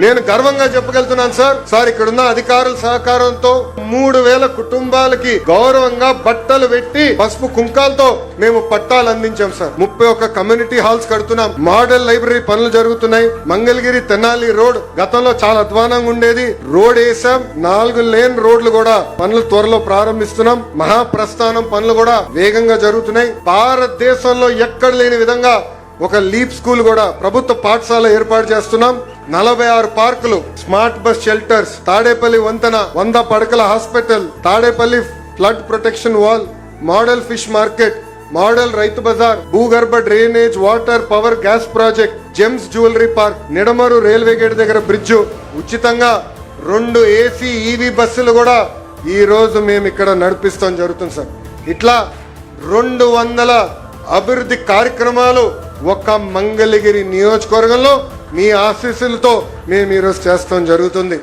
నేను గర్వంగా చెప్పగలుగుతున్నాను sir. Sir ఇక్కడున్న అధికారుల సహకారంతో మూడు వేల కుటుంబాలకి గౌరవంగా బట్టలు పెట్టి పసుపు కుంకాలతో మేము పట్టాలు అందించాం సార్. ముప్పై ఒక్క కమ్యూనిటీ హాల్స్ కడుతున్నాం. మోడల్ లైబ్రరీ పనులు జరుగుతున్నాయి. మంగళగిరి తెనాలి రోడ్ గతంలో చాలా అధ్వానంగా ఉండేది. రోడ్ వేసాం. నాలుగు లేన్ రోడ్లు కూడా పనులు త్వరలో ప్రారంభిస్తున్నాం. మహాప్రస్థానం పనులు కూడా వేగంగా జరుగుతున్నాయి. భారతదేశంలో ఎక్కడ లేని విధంగా ఒక లీప్ స్కూల్ కూడా ప్రభుత్వ పాఠశాల ఏర్పాటు చేస్తున్నాం. నలభై ఆరు పార్కులు స్మార్ట్ బస్ షెల్టర్స్ తాడేపల్లి వంతెన వంద పడకల hospital Tadepalli flood protection wall model fish market model Rythu Bazar భూగర్భ drainage water power gas project gems jewellery park Nidamarru railway gate దగ్గర బ్రిడ్జ్. ఉచితంగా రెండు ఏసీ ఈవీ బస్సులు కూడా ఈ రోజు మేము ఇక్కడ నడిపిస్తాం జరుగుతుంది సార్. ఇట్లా రెండు వందల అభివృద్ధి కార్యక్రమాలు ఒక మంగళగిరి నియోజకవర్గంలో మీ ఆశీస్సులతో మేము ఈరోజు చేస్తాం జరుగుతుంది.